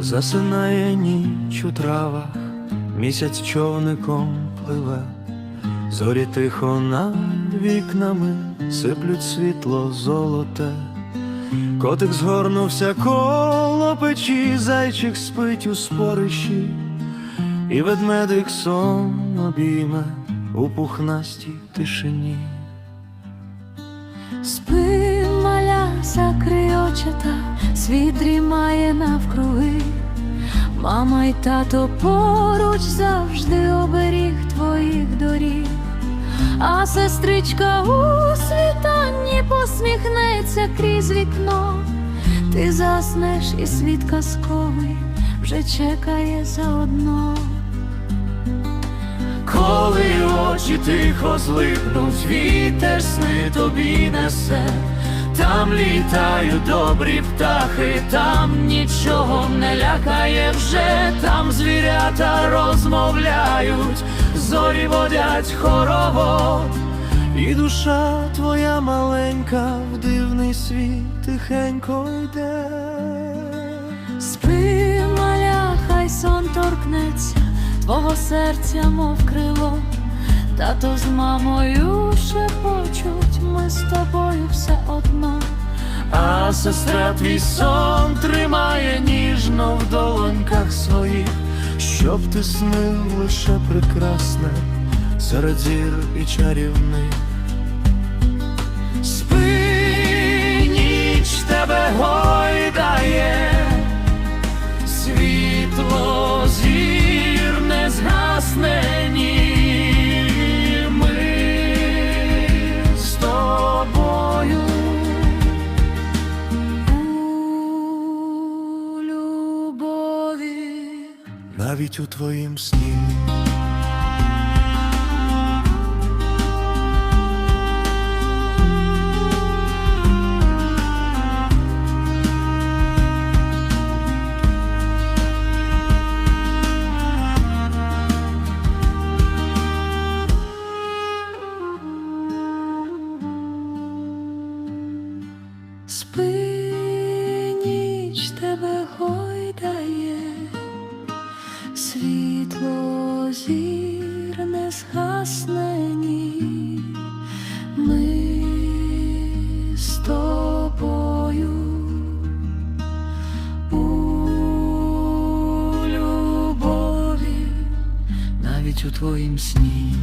Засинає ніч у травах, місяць човником пливе, зорі тихо над вікнами сиплють світло золоте. Котик згорнувся коло печі, зайчик спить у спорищі, і ведмедик сон обійме у пухнастій тишині. Спи, маля, закрий очата, світ дрімає навкруги. Мама й тато поруч завжди оберіг твоїх доріг, а сестричка у світанні посміхнеться крізь вікно. Ти заснеш і світ казковий вже чекає заодно. Коли очі тихо злипнуть, вітер сни тобі несе, там літають добрі птахи, там нічого не лякає вже, там звірята розмовляють, зорі водять хоровод, і душа твоя маленька в дивний світ тихенько йде. Спи, маля, хай сон торкнеться твого серця, мов крило. Тато з мамою шепочуть, ми з тобою все одно. Сестра твій сон тримає ніжно в долоньках своїх, щоб ти снив лише прекрасне серед зір і чарівних. навіть у твоїм сні. Зір не згасне. Ми з тобою у любові. навіть у твоїм сні.